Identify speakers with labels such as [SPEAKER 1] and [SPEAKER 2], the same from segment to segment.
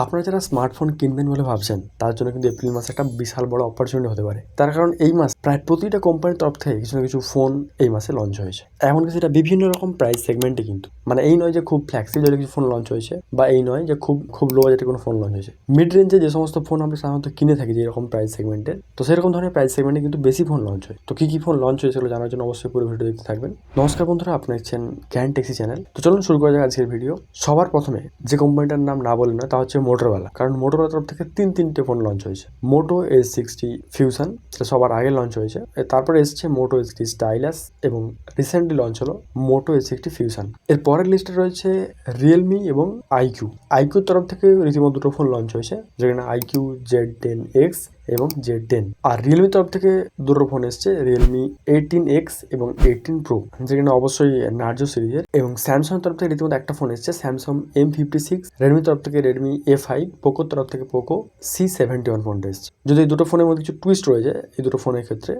[SPEAKER 1] আপনারা যারা স্মার্টফোন কিনবেন বলে ভাবছেন, তার জন্য কিন্তু এপ্রিল মাসে একটা বিশাল বড় অপরচুনিটি হতে পারে। তার কারণ এই মাস প্রায় প্রতিটা কোম্পানির তরফ থেকে কিছু না কিছু ফোন এই মাসে লঞ্চ হয়েছে। এমনকি সেটা বিভিন্ন রকম প্রাইস সেগমেন্টে কিন্তু। মানে এই নয় যে খুব ফ্ল্যাক্সিবল কিছু ফোন লঞ্চ হয়েছে, বা এই নয় যে খুব খুব লো বাজেটে কোনো ফোন লঞ্চ হয়েছে। মিড রেঞ্জে যে সমস্ত ফোন আমরা সাধারণত কিনে থাকি যেরকম প্রাইস সেগমেন্টে তো সেরকম ধরনের প্রাইস সেগমেন্টে কিন্তু বেশি ফোন লঞ্চ হয়। তো কী কী ফোন লঞ্চ হয়েছে সেগুলো জানার জন্য অবশ্যই পুরো ভিডিও দেখতে থাকবেন। নমস্কার বন্ধুরা, আপনার দেখছেন জ্ঞান টেক্সি চ্যানেল তো চলুন শুরু করা যাক আজকের ভিডিও। সবার প্রথমে যে কোম্পানিটার নাম না বলে নয়, তা হচ্ছে মোটরওয়ালা কারণ মোটরওয়ালার তরফ থেকে তিন, তিনটে ফোন লঞ্চ হয়েছে। মোটো এস সিক্সটি ফিউশন সেটা সবার আগে লঞ্চ হয়েছে। তারপরে এসছে মোটো এস সিক্সটি স্টাইলাস এবং রিসেন্টলি লঞ্চ হলো মোটো এস সিক্সটি ফিউশন এর পরের লিস্টে রয়েছে রিয়েলমি এবং আইকিউ আইকিউর তরফ থেকে রীতিমতো দুটো ফোন লঞ্চ হয়েছে যেখানে আইকিউ জেড টেন এক্স এবং জেড টেন আর রিয়েলমি তরফ থেকে দুটো ফোন এসছে রিয়েলমি এইটিন এক্স এবং এইটিন প্রো যেখানে অবশ্যই নার্জো সিরিজের এবং স্যামসাং তরফ থেকে রীতিমতো একটা ফোন এসছে Samsung M fifty six Redmi তরফ থেকে রেডমি এ ফাইভ পোকোর তরফ থেকে পোকো সি সেভেন্টি ওয়ান ফোনটা এসছে। যদি এই দুটো ফোনের মধ্যে কিছু টুইস্ট রয়ে যায়, এই দুটো ফোনের ক্ষেত্রে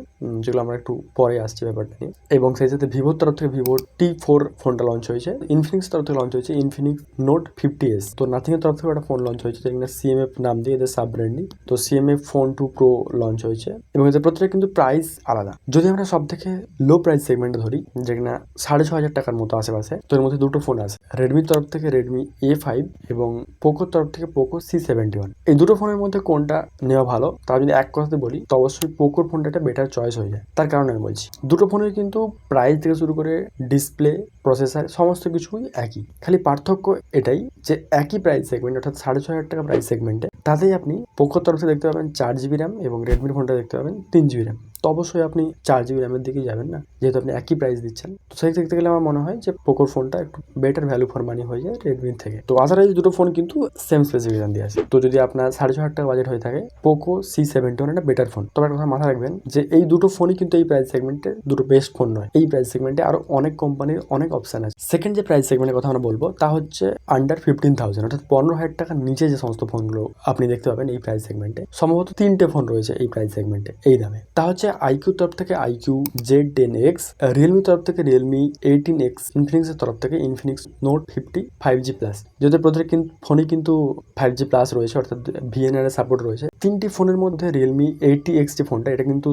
[SPEAKER 1] যেগুলো আমরা একটু পরে আসছি ব্যাপারটা নিয়ে। এবং সেই সাথে ভিভোর তরফ থেকে ভিভো টি ফোর ফোনটা লঞ্চ হয়েছে। ইনফিনিক্স তরফ থেকে লঞ্চ হয়েছে ইনফিনিক্স নোট ফিফটি এস তো নাথিংয়ের তরফ থেকে একটা ফোন লঞ্চ হয়েছে যেখানে সিএমএফ নাম দিয়ে এদের সাব ব্র্যান্ডিং তো CMF phone two pro launch হয়েছে এবং এদের প্রত্যেকটা কিন্তু প্রাইস আলাদা। যদি আমরা সব থেকে লো প্রাইস সেগমেন্টে ধরি যেখানে সাড়ে ছ হাজার টাকার মতো আশেপাশে, তো এর মধ্যে দুটো ফোন আছে। রেডমির তরফ থেকে রেডমি এ ফাইভ এবং পোকোর তরফ থেকে পোকো সি সেভেন্টি ওয়ান এই দুটো ফোনের মধ্যে কোনটা নেওয়া ভালো, তা যদি এক কথাতে বলি, তো অবশ্যই পোকোর ফোনটা একটা বেটার চয়েস হয়ে যায়। তার কারণে আমি বলছি, দুটো ফোনের কিন্তু প্রাইস থেকে শুরু করে ডিসপ্লে প্রসেসর সমস্ত কিছুই একই। খালি পার্থক্য এটাই যে একই প্রাইস সেগমেন্ট অর্থাৎ সাড়ে ছ হাজার টাকা প্রাইস সেগমেন্টে তাতেই আপনি পোকোর তরফ থেকে দেখতে পাবেন চার জিবি র্যাম এবং রেডমির ফোনটা দেখতে পাবেন তিন জিবি র্যাম। তো অবশ্যই আপনি চার জিবি র্যামের দিকেই যাবেন না, যেহেতু আপনি একই প্রাইস দিচ্ছেন। তো সেই দেখতে গেলে আমার মনে হয় যে পোকোর ফোনটা একটু বেটার ভ্যালু ফর মানি হয়ে যায় রেডমির থেকে। তো আদারওয়াইজ দুটো ফোন কিন্তু সেম স্পেসিফিকেশন দিয়ে আছে। তো যদি আপনার সাড়ে ছ হাজার টাকা বাজেট হয়ে থাকে পোকো সি সেভেন্টি ওয়ান একটা বেটার ফোন তবে একটা কথা মাথায় রাখবেন যে এই দুটো ফোনই কিন্তু এই প্রাইস সেগমেন্টে দুটো বেস্ট ফোন নয়। এই প্রাইস সেগমেন্টে আরও অনেক কোম্পানির অনেক অপশন আছে। সেকেন্ড যে প্রাইস সেগমেন্টের কথা আমরা বলব, তা হচ্ছে আন্ডার ফিফটিন থাউজেন্ড অর্থাৎ পনেরো হাজার টাকার নিচে যে সমস্ত ফোনগুলো আপনি দেখতে পাবেন এই প্রাইস সেগমেন্টে সম্ভবত তিনটে ফোন রয়েছে এই প্রাইস সেগমেন্টে এই দামে। তা হচ্ছে আইকিউ তরফ থেকে iQOO Z ten X, Realme তরফ থেকে রিয়েলমি এইটিন এক্স ইনফিনিক্সের তরফ থেকে Infinix Note fifty five G plus. যদি প্রত্যেক ফোনই কিন্তু ফাইভ জি প্লাস রয়েছে, অর্থাৎ ভিএনআর সাপোর্ট রয়েছে। তিনটি ফোনের মধ্যে রিয়েলমি এইটি এক্স যে ফোনটা, এটা কিন্তু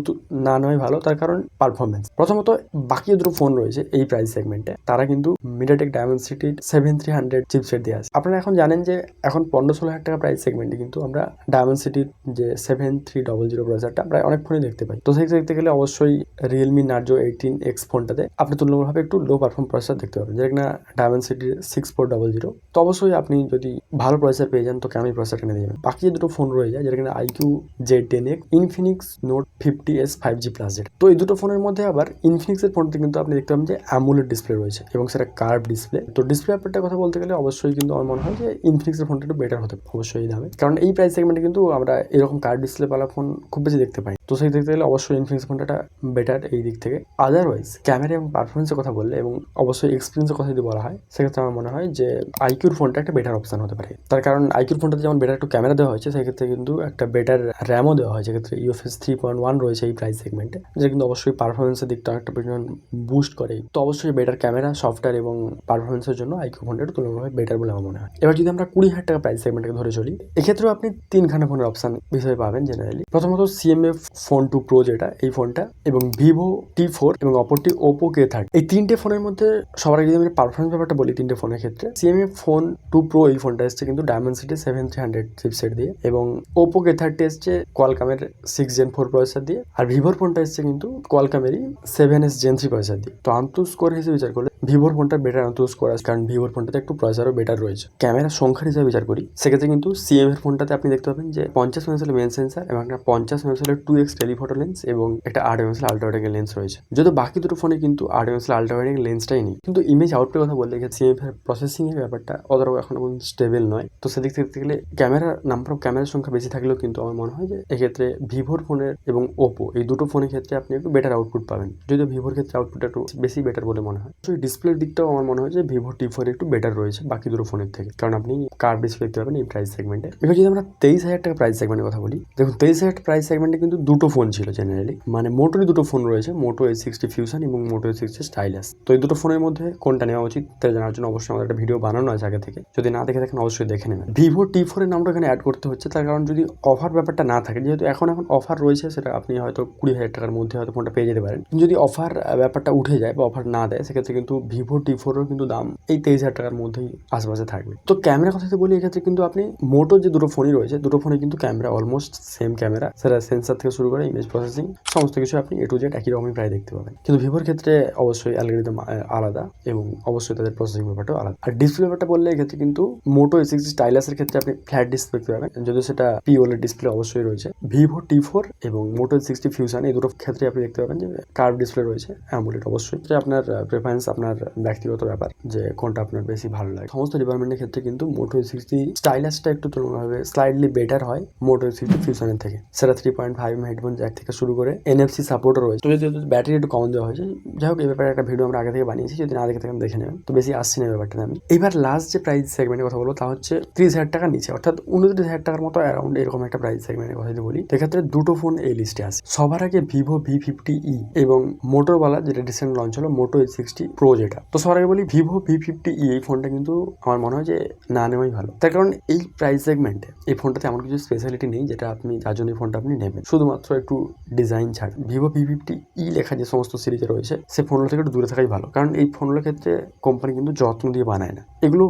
[SPEAKER 1] না নয় ভালো, তার কারণ পারফরমেন্স প্রথমত, বাকি দুটো ফোন রয়েছে এই প্রাইস সেগমেন্টে তারা কিন্তু মিডিয়াটেক ডায়মন্ড সিটির সেভেন থ্রি হান্ড্রেড চিপসেট দিয়ে আছে। আপনারা এখন জানেন যে, এখন পনেরো ষোলো হাজার টাকা প্রাইস সেগমেন্টে কিন্তু আমরা ডায়মন্ড সিটির যে সেভেন থ্রি ডবল জিরো প্রসেসরটা প্রায় অনেক ফোনে দেখতে পাই। তো সেই দেখতে গেলে অবশ্যই রিয়েলমি নার্জো এইটিন এক্স ফোনটাতে আপনি তুলনামূলকভাবে একটু লো পারফর্ম প্রসেসর দেখতে পাবেন, যেটা কিনা ডায়মন্ড সিটির সিক্স ফোর ডবল জিরো তো অবশ্যই আপনি যদি ভালো প্রসেসর পেয়ে যান, তো আমি প্রসেসরটা নিয়ে যাবেন? বাকি যে দুটো ফোন রয়ে যায়, যেটা কিনা iQOO Z ten X Infinix Note fifty S five G plus Z তো এই দুটো ফোনের মধ্যে আবার ইনফিনিক্সের ফোনতে কিন্তু আপনি দেখতে পাবেন যে অ্যামুলেট ডিসপ্লে রয়েছে এবং সেটা কার্ভ ডিসপ্লে তো ডিসপ্লে ব্যাপারটা কথা বলতে গেলে অবশ্যই কিন্তু আমার মনে হয় যে ইনফিনিক্সের ফোনটা একটু বেটার হতে অবশ্যই দামে। কারণ এই প্রাইস সেগমেন্টে কিন্তু আমরা এরকম কার্ভ ডিসপ্লে পালা ফোন খুব বেশি দেখতে পাই। তো সেই দেখতে গেলে অবশ্যই ইনফিনিক্স ফোনটা বেটার এই দিক থেকে। আদারওয়াইজ ক্যামেরা এবং পারফরমেন্সের কথা বললে এবং অবশ্যই এক্সপিরিয়েন্সের কথা যদি বলা হয়, সেক্ষেত্রে আমার মনে হয় যে আইকিউর ফোনটা একটা বেটার অপশন হতে পারে। তার কারণ আইকিউর ফোনটাতে যেমন বেটার একটু ক্যামেরা দেওয়া হয়েছে সেক্ষেত্রে কিন্তু একটা বেটার র্যামও দেওয়া হয়েছে সেক্ষেত্রে ইউএফএস থ্রি পয়েন্ট ওয়ান রয়েছে এই প্রাইস সেগমেন্টে যেটা কিন্তু অবশ্যই পারফরমেন্সের দিকটা একটা পরিমাণ বুস্ট করে। তো অবশ্যই বেটার ক্যামেরা সফটওয়্যার এবং পারফরমেন্সের জন্য আইকিউ ফোনটা একটু তুলনামূলকভাবে বেটার বলে আমার মনে হয়। এবার যদি আমরা কুড়ি হাজার টাকা প্রাইস সেগমেন্টকে ধরে চলি, এক্ষেত্রেও আপনি তিনখানা ফোনের অপশন হিসেবে পাবেন জেনারেলি প্রথমত সিএমএফ ফোন টু প্রো যেটা, এই ফোনটা এবং ভিভো টি ফোর এবং অপরটি ওপো কে থার্টি এই তিনটে ফোনের মধ্যে সবার আগে যদি আমি পারফরমেন্স ব্যাপারটা বলি তিনটে ফোনের ক্ষেত্রে সিএমএফ ফোন টু প্রো এই ফোনটা এসছে কিন্তু Dimensity seven three hundred chipset দিয়ে, এবং ওপো কে থার্টি এসছে কোয়ালকামের সিক্স জেন ফোর প্রসেসর দিয়ে। আর ভিভোর ফোনটা এসছে কিন্তু কোয়ালকামেরই seven S Gen three processor দিয়ে। তো আন্তঃ স্কোর হিসেবে বিচার করলে ভিভোর ফোনটা বেটার আন্তঃ স্কোর আছে। কারণ ভিভোর ফোনটাতে একটু প্রসেসরও বেটার রয়েছে। ক্যামেরা সংখ্যার হিসেবে বিচার করি। সেক্ষেত্রে কিন্তু সিএম এর ফোনটাতে আপনি দেখতে পাবেন যে পঞ্চাশ মেগাপিক্সেলের মেন সেন্সার এবং একটা পঞ্চাশ মেগাপিক্সেলের টু এক্স টেলিফোটো লেন্স এবং একটা আট মেগাপিক্সেল আল্ট্রাওয়াইডের লেন্স রয়েছে। যদি বাকি দুটো ফোনে কিন্তু আট মেগাপিক্সেল আল্ট্রাওয়াইডের লেন্সটাই নেই। কিন্তু ইমেজ আউটপুটের কথা বলতে গেলে সিএম এর প্রসেসিং এর ব্যাপারটা অতটাও এখনও স্টেবল নয়। তো সেদিক থেকে দেখতে গেলে ক্যামেরা নাম্বার অফ ক্যামেরার সংখ্যা বেশি থাকলেও কিন্তু কিন্তু আমার মনে হয় যে এক্ষেত্রে ভিভোর ফোনের এবং ওপো, এই দুটো ফোনের ক্ষেত্রে আপনি একটু বেটার আউটপুট পাবেন। যদিও ভিভোর ক্ষেত্রে আউটপুট একটু বেশি বেটার বলে মনে হয়। তো ডিসপ্লের দিকটাও আমার মনে হয় যে ভিভো টি ফোর একটু বেটার রয়েছে বাকি দুটো ফোনের থেকে। কারণ আপনি কার ডিসপ্লে দেখতে পাবেন এই প্রাইস সেগমেন্টে এবার যদি আমরা তেইশ হাজার টাকা প্রাইস সেগমেন্টের কথা বলি, দেখুন তেইশ হাজার প্রাইস সেগমেন্টে কিন্তু দুটো ফোন ছিল জেনারেলি মানে মোটোরই দুটো ফোন রয়েছে মোটো এ সিক্সটি ফিউশন এবং মোটো এ সিক্সটি স্টাইলাস তো এই দুটো ফোনের মধ্যে কোনটা নেওয়া উচিত তা জানার জন্য অবশ্যই আমাদের একটা ভিডিও বানানো আছে আগে থেকে। যদি না দেখে থাকেন অবশ্যই দেখে নেবেন। ভিভো টি ফোরের নামটা এখানে অ্যাড করতে হচ্ছে। তার কারণ যদি অফার ব্যাপারটা না থাকে, যেহেতু এখন এখন অফার রয়েছে, সেটা আপনি হয়তো কুড়ি হাজার টাকার মধ্যে হয়তো ফোনটা পেয়ে যেতে পারেন। যদি অফার ব্যাপারটা উঠে যায় বা অফার না দেয়, সেক্ষেত্রে কিন্তু ভিভো টি ফোরের কিন্তু দাম এই তেইশ হাজার টাকার মধ্যেই আশেপাশে থাকবে। তো ক্যামেরা কথা বলি, এক্ষেত্রে কিন্তু আপনি মোটো যে দুটো ফোনই রয়েছে, দুটো ফোনে কিন্তু ক্যামেরা অলমোস্ট সেম ক্যামেরা সেটা সেন্সার থেকে শুরু করে ইমেজ প্রসেসিং সমস্ত কিছু আপনি এ টু জেড একই রকমই প্রায় দেখতে পাবেন। কিন্তু ভিভোর ক্ষেত্রে অবশ্যই অ্যালগোরিদম আলাদা এবং অবশ্যই তাদের প্রসেসিং ব্যাপারটাও আলাদা। আর ডিসপ্লে ব্যাপারটা বললে এক্ষেত্রে কিন্তু মোটো এ স্টাইলাসের ক্ষেত্রে আপনি ফ্ল্যাট ডিসপ্লে দেখতে পাবেন, যদিও সেটা পি ওলের ডিসপ্লে অবশ্যই রয়েছে। ভিভো টি ফোর এবং মোটো সিক্সটি ফিউশন এই দুটো ক্ষেত্রে আপনি দেখতে পাবেন যে কার্ভ ডিসপ্লে রয়েছে অ্যামুলেট অবশ্যই। যে আপনার প্রেফারেন্স আপনার ব্যক্তিগত ব্যাপার, যে কোনটা আপনার বেশি ভালো লাগে। সমস্ত ডিপার্টমেন্টের ক্ষেত্রে কিন্তু মোটো সিক্সটি স্টাইলাসটা একটু তুলনাভাবে স্লাইডলি বেটার হয় মোটো সিক্সটি ফিউশনের থেকে। সেটা three point five headphone jack থেকে শুরু করে এনএফসি সাপোর্টও রয়েছে। তো যদি ব্যাটারি একটু কম দেওয়া হয়েছে, যাই হোক, এই ব্যাপারে একটা ভিডিও আমরা আগে থেকে বানিয়েছি, যদি না দেখে থাকেন দেখে নেবেন। তো বেশি আসছি না ব্যাপারটা আমি। এবার লাস্ট যে প্রাইস সেগমেন্টের কথা বলব, তা হচ্ছে ত্রিশ হাজার টাকা নিচে, অর্থাৎ উনত্রিশ হাজার টাকার মতো অ্যারাউন্ড এরকম একটা প্রাইস সেগমেন্টের কথা যদি বলি। সেক্ষেত্রে দুটো ফোন এই লিস্টে আছে। সবার আগে ভিভো ভি ফিফটি ই এবং মোটোরওয়ালা যেটা রিসেন্ট লঞ্চ হলো মোটো এইট সিক্সটি প্রো যেটা। তো সবার আগে বলি ভিভো ভি ফিফটি ই এই ফোনটা কিন্তু আমার মনে হয় যে না নেওয়াই ভালো। তার কারণ এই প্রাইস সেগমেন্টে এই ফোনটাতে এমন কিছু স্পেশালিটি নেই যেটা আপনি, যার জন্য এই ফোনটা আপনি নেবেন। শুধুমাত্র একটু ডিজাইন ছাড়। ভিভো ভি ফিফটি ই লেখা যে সমস্ত সিরিজে রয়েছে, সে ফোনগুলো থেকে একটু দূরে থাকাই ভালো। কারণ এই ফোনগুলোর ক্ষেত্রে কোম্পানি কিন্তু যত্ন দিয়ে বানায় না। এগুলো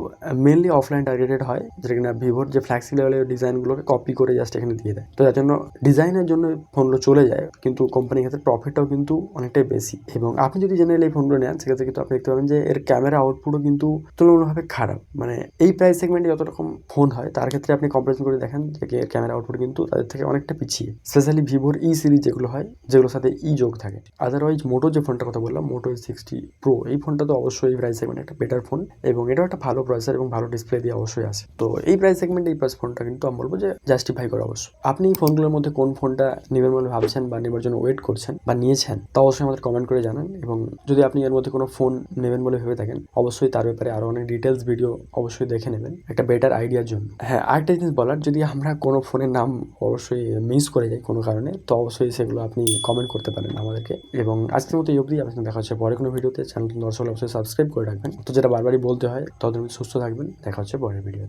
[SPEAKER 1] মেনলি অফলাইন টার্গেটেড হয়, যেটা কিনা ভিভোর যে ফ্ল্যাক্সি লেভেলের ডিজাইনগুলোকে কপি করে জাস্ট এখানে দিয়ে দেয়। তো যার জন্য ডিজাইনের জন্য ফোনগুলো চলে যায়, কিন্তু কোম্পানির ক্ষেত্রে প্রফিটটাও কিন্তু অনেকটাই বেশি। এবং আপনি যদি জেনারেলি এই ফোনগুলো নেন, সেক্ষেত্রে কিন্তু আপনি দেখতে পাবেন যে এর ক্যামেরা আউটপুটও কিন্তু তুলনামূলকভাবে খারাপ। মানে এই প্রাইস সেগমেন্টে যত রকম ফোন হয়, তার ক্ষেত্রে আপনি কম্পারিজন করে দেখেন যে এর ক্যামেরা আউটপুট কিন্তু তাদের থেকে অনেকটা পিছিয়ে। স্পেশালি ভিভোর ই সিরিজ যেগুলো হয়, যেগুলোর সাথে ই যোগ থাকে। আদারওয়াইজ মোটো যে ফোনটার কথা বললাম মোটো সিক্সটি প্রো এই ফোনটা তো অবশ্যই এই প্রাইস সেগমেন্টে একটা বেটার ফোন এবং এটাও একটা ভালো প্রসেসর এবং ভালো ডিসপ্লে দিয়ে অবশ্যই আছে তো এই প্রাইস সেগমেন্টে এই প্রাইস ফোনটা কিন্তু আমি বলব যে জাস্টিফাই করে। অবশ্য। আপনি এই ফোনগুলোর মধ্যে কোন ফোনটা নেবেন বলে ভাবছেন বা নেবার জন্য ওয়েট করছেন বা নিয়েছেন তা অবশ্যই আমাদের কমেন্ট করে জানান এবং যদি আপনি এর মধ্যে কোনো ফোন নেবেন বলে ভেবে থাকেন, অবশ্যই তার ব্যাপারে আরও অনেক ডিটেলস ভিডিও অবশ্যই দেখে নেবেন, একটা বেটার আইডিয়ার জন্য। হ্যাঁ আরেকটা জিনিস বলার, যদি আমরা কোনো ফোনের নাম অবশ্যই মিস করে যাই কোনো কারণে, তো অবশ্যই সেগুলো আপনি কমেন্ট করতে পারেন আমাদেরকে এবং আজকের মতো এই অবধি, আপনার দেখা হচ্ছে পরে কোনো ভিডিওতে চ্যানেলটি দর্শক অবশ্যই সাবস্ক্রাইব করে রাখবেন। তো যেটা বারবারই বলতে হয়, ততদিন সুস্থ থাকবেন, দেখা হচ্ছে পরের ভিডিও